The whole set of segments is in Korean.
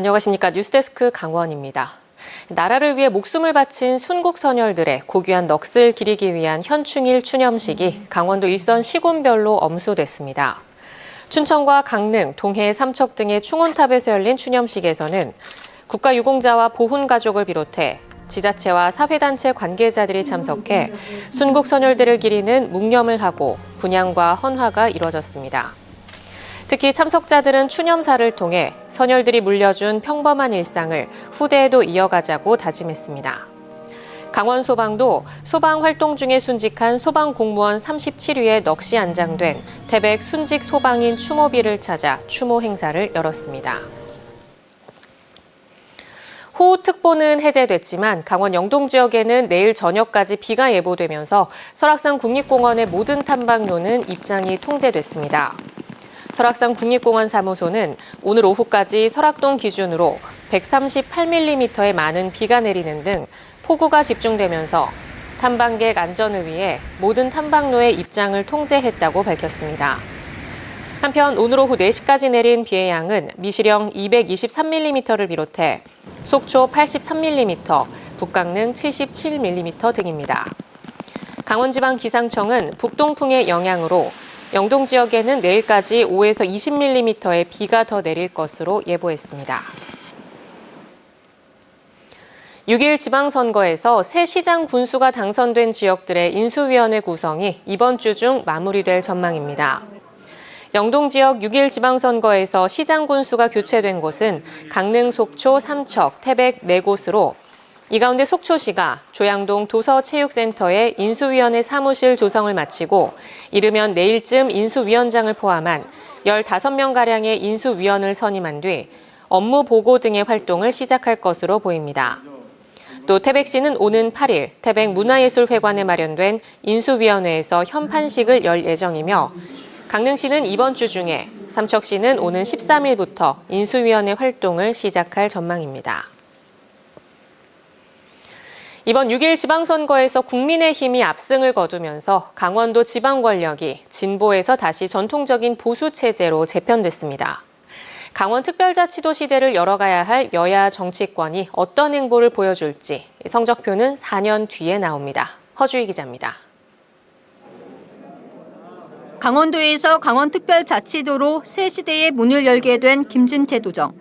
안녕하십니까. 뉴스데스크 강원입니다. 나라를 위해 목숨을 바친 순국 선열들의 고귀한 넋을 기리기 위한 현충일 추념식이 강원도 일선 시군별로 엄수됐습니다. 춘천과 강릉, 동해, 삼척 등의 충원탑에서 열린 추념식에서는 국가유공자와 보훈 가족을 비롯해 지자체와 사회단체 관계자들이 참석해 순국 선열들을 기리는 묵념을 하고 분양과 헌화가 이뤄졌습니다. 특히 참석자들은 추념사를 통해 선열들이 물려준 평범한 일상을 후대에도 이어가자고 다짐했습니다. 강원 소방도 소방 활동 중에 순직한 소방 공무원 37위에 넋이 안장된 태백 순직 소방인 추모비를 찾아 추모 행사를 열었습니다. 호우특보는 해제됐지만 강원 영동 지역에는 내일 저녁까지 비가 예보되면서 설악산 국립공원의 모든 탐방로는 입장이 통제됐습니다. 설악산 국립공원 사무소는 오늘 오후까지 설악동 기준으로 138mm의 많은 비가 내리는 등 폭우가 집중되면서 탐방객 안전을 위해 모든 탐방로의 입장을 통제했다고 밝혔습니다. 한편 오늘 오후 4시까지 내린 비의 양은 미시령 223mm를 비롯해 속초 83mm, 북강릉 77mm 등입니다. 강원지방기상청은 북동풍의 영향으로 영동 지역에는 내일까지 5에서 20mm의 비가 더 내릴 것으로 예보했습니다. 6일 지방선거에서 새 시장 군수가 당선된 지역들의 인수위원회 구성이 이번 주 중 마무리될 전망입니다. 영동 지역 6일 지방선거에서 시장 군수가 교체된 곳은 강릉, 속초, 삼척, 태백 4곳으로 이 가운데 속초시가 조양동 도서체육센터의 인수위원회 사무실 조성을 마치고 이르면 내일쯤 인수위원장을 포함한 15명가량의 인수위원을 선임한 뒤 업무 보고 등의 활동을 시작할 것으로 보입니다. 또 태백시는 오는 8일 태백 문화예술회관에 마련된 인수위원회에서 현판식을 열 예정이며 강릉시는 이번 주 중에 삼척시는 오는 13일부터 인수위원회 활동을 시작할 전망입니다. 이번 6일 지방선거에서 국민의힘이 압승을 거두면서 강원도 지방 권력이 진보에서 다시 전통적인 보수 체제로 재편됐습니다. 강원 특별자치도 시대를 열어가야 할 여야 정치권이 어떤 행보를 보여줄지 성적표는 4년 뒤에 나옵니다. 허주희 기자입니다. 강원도에서 강원특별자치도로 새 시대의 문을 열게 된 김진태 도정.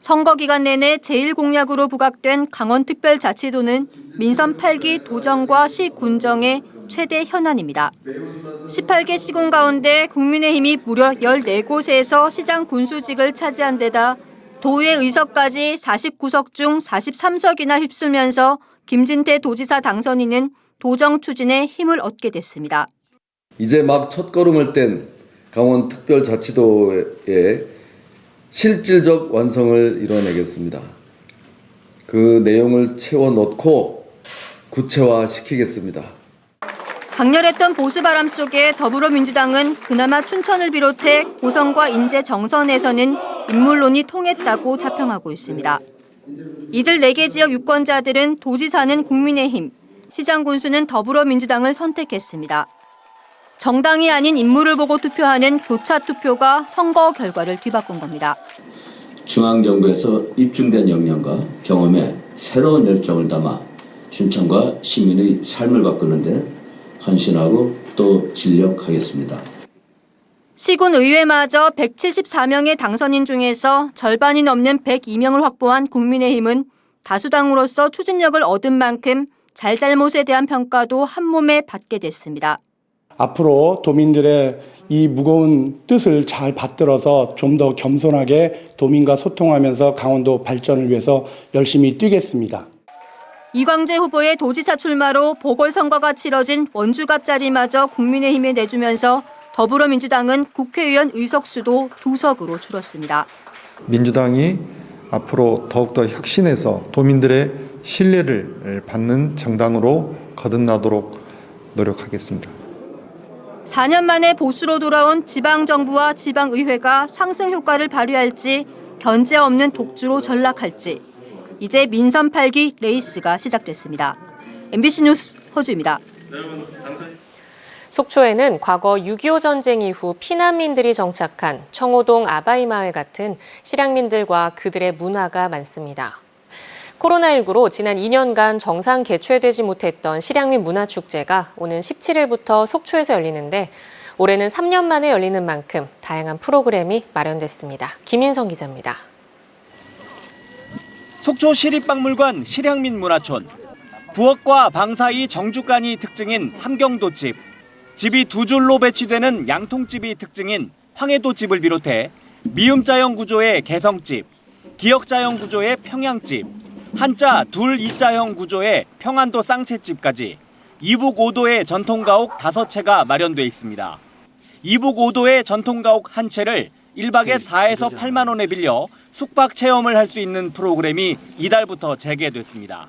선거 기간 내내 제1공약으로 부각된 강원특별자치도는 민선 8기 도정과 시 군정의 최대 현안입니다. 18개 시군 가운데 국민의힘이 무려 14곳에서 시장 군수직을 차지한 데다 도의 의석까지 49석 중 43석이나 휩쓸면서 김진태 도지사 당선인은 도정 추진에 힘을 얻게 됐습니다. 이제 막 첫걸음을 뗀 강원특별자치도의 실질적 완성을 이뤄내겠습니다. 그 내용을 채워 넣고 구체화시키겠습니다. 강렬했던 보수 바람 속에 더불어민주당은 그나마 춘천을 비롯해 고성과 인재 정선에서는 인물론이 통했다고 자평하고 있습니다. 이들 4개 지역 유권자들은 도지사는 국민의힘, 시장 군수는 더불어민주당을 선택했습니다. 정당이 아닌 인물을 보고 투표하는 교차 투표가 선거 결과를 뒤바꾼 겁니다. 중앙정부에서 입증된 역량과 경험에 새로운 열정을 담아 춘천과 시민의 삶을 바꾸는데 헌신하고 또 진력하겠습니다. 시군 의회마저 174명의 당선인 중에서 절반이 넘는 102명을 확보한 국민의힘은 다수당으로서 추진력을 얻은 만큼 잘잘못에 대한 평가도 한 몸에 받게 됐습니다. 앞으로 도민들의 이 무거운 뜻을 잘 받들어서 좀 더 겸손하게 도민과 소통하면서 강원도 발전을 위해서 열심히 뛰겠습니다. 이광재 후보의 도지사 출마로 보궐선거가 치러진 원주갑 자리마저 국민의힘에 내주면서 더불어민주당은 국회의원 의석수도 두 석으로 줄었습니다. 민주당이 앞으로 더욱더 혁신해서 도민들의 신뢰를 받는 정당으로 거듭나도록 노력하겠습니다. 4년 만에 보수로 돌아온 지방정부와 지방의회가 상승 효과를 발휘할지 견제 없는 독주로 전락할지 이제 민선 8기 레이스가 시작됐습니다. MBC 뉴스 허주입니다. 속초에는 과거 6.25 전쟁 이후 피난민들이 정착한 청호동 아바이 마을 같은 실향민들과 그들의 문화가 많습니다. 코로나19로 지난 2년간 정상 개최되지 못했던 실향민 문화축제가 오는 17일부터 속초에서 열리는데 올해는 3년 만에 열리는 만큼 다양한 프로그램이 마련됐습니다. 김인성 기자입니다. 속초 시립박물관 실향민 문화촌. 부엌과 방 사이 정주간이 특징인 함경도집. 집이 두 줄로 배치되는 양통집이 특징인 황해도집을 비롯해 미음자형 구조의 개성집, 기역자형 구조의 평양집, 한자 둘 이자형 구조의 평안도 쌍채집까지 이북 오도의 전통가옥 다섯 채가 마련돼 있습니다. 이북 오도의 전통가옥 한 채를 1박에 4에서 8만 원에 빌려 숙박 체험을 할 수 있는 프로그램이 이달부터 재개됐습니다.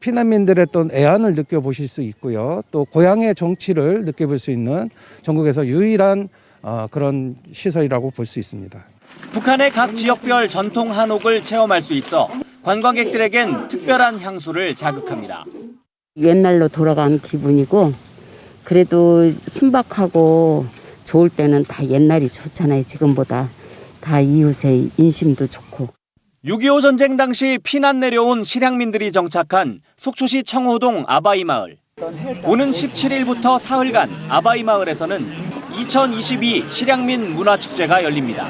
피난민들의 또 애환을 느껴보실 수 있고요. 또 고향의 정치를 느껴볼 수 있는 전국에서 유일한 어, 그런 시설이라고 볼 수 있습니다. 북한의 각 지역별 전통 한옥을 체험할 수 있어 관광객들에겐 특별한 향수를 자극합니다. 옛날로 돌아간 기분이고 그래도 순박하고 좋을 때는 다 옛날이 좋잖아요. 지금보다 다 이웃의 인심도 좋고. 6.25 전쟁 당시 피난 내려온 실향민들이 정착한 속초시 청호동 아바이 마을. 오는 17일부터 사흘간 아바이 마을에서는 2022 실향민 문화축제가 열립니다.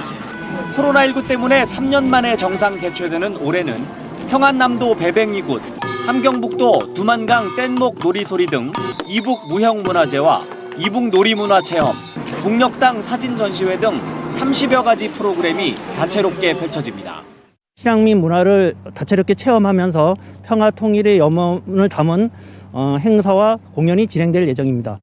코로나19 때문에 3년 만에 정상 개최되는 올해는 평안남도 배뱅이굿, 함경북도 두만강 뗏목 놀이소리 등 이북 무형문화재와 이북 놀이문화 체험, 북녘당 사진 전시회 등 30여 가지 프로그램이 다채롭게 펼쳐집니다. 실향민 문화를 다채롭게 체험하면서 평화 통일의 염원을 담은 어, 행사와 공연이 진행될 예정입니다.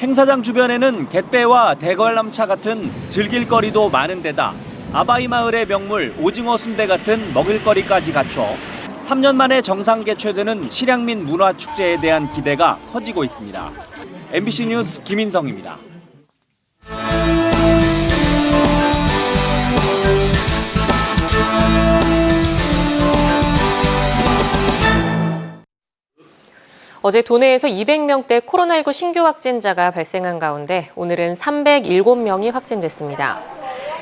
행사장 주변에는 갯배와 대관람차 같은 즐길 거리도 많은 데다 아바이 마을의 명물 오징어 순대 같은 먹을거리까지 갖춰 3년 만에 정상 개최되는 실향민 문화축제에 대한 기대가 커지고 있습니다. MBC 뉴스 김인성입니다. 어제 도내에서 200명대 코로나19 신규 확진자가 발생한 가운데 오늘은 307명이 확진됐습니다.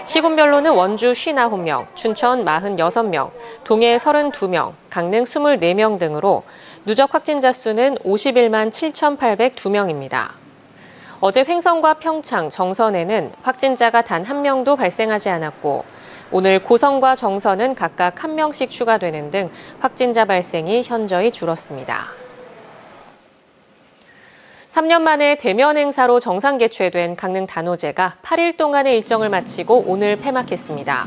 시군별로는 원주 59명, 춘천 46명, 동해 32명, 강릉 24명 등으로 누적 확진자 수는 51만 7,802명입니다. 어제 횡성과 평창, 정선에는 확진자가 단 한 명도 발생하지 않았고 오늘 고성과 정선은 각각 한 명씩 추가되는 등 확진자 발생이 현저히 줄었습니다. 3년 만에 대면 행사로 정상 개최된 강릉 단오제가 8일 동안의 일정을 마치고 오늘 폐막했습니다.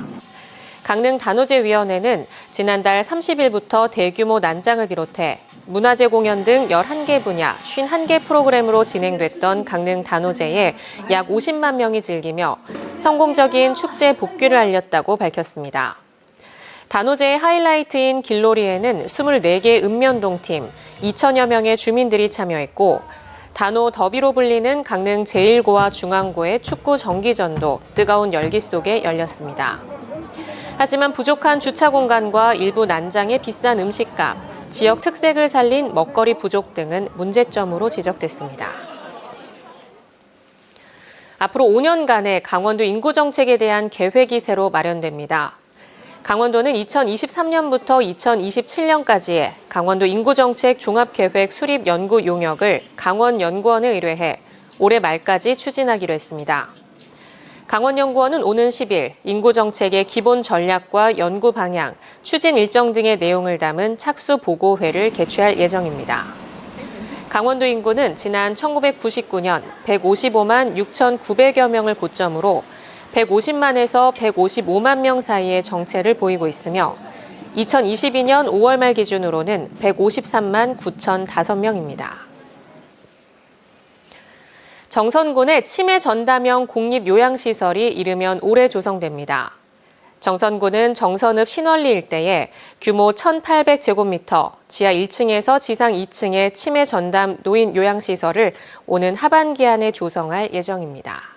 강릉 단오제위원회는 지난달 30일부터 대규모 난장을 비롯해 문화재 공연 등 11개 분야 51개 프로그램으로 진행됐던 강릉 단오제에 약 50만 명이 즐기며 성공적인 축제 복귀를 알렸다고 밝혔습니다. 단오제의 하이라이트인 길놀이에는 24개 읍면동팀, 2천여 명의 주민들이 참여했고 단오 더비로 불리는 강릉 제1고와 중앙고의 축구 정기전도 뜨거운 열기 속에 열렸습니다. 하지만 부족한 주차 공간과 일부 난장의 비싼 음식값, 지역 특색을 살린 먹거리 부족 등은 문제점으로 지적됐습니다. 앞으로 5년간의 강원도 인구 정책에 대한 계획이 새로 마련됩니다. 강원도는 2023년부터 2027년까지의 강원도 인구정책 종합계획 수립 연구 용역을 강원연구원에 의뢰해 올해 말까지 추진하기로 했습니다. 강원연구원은 오는 10일 인구정책의 기본 전략과 연구 방향, 추진 일정 등의 내용을 담은 착수 보고회를 개최할 예정입니다. 강원도 인구는 지난 1999년 155만 6,900여 명을 고점으로 150만에서 155만 명 사이의 정체를 보이고 있으며 2022년 5월 말 기준으로는 153만 9,005명입니다. 정선군의 치매 전담형 공립 요양시설이 이르면 올해 조성됩니다. 정선군은 정선읍 신월리 일대에 규모 1,800제곱미터, 지하 1층에서 지상 2층의 치매 전담 노인 요양시설을 오는 하반기 안에 조성할 예정입니다.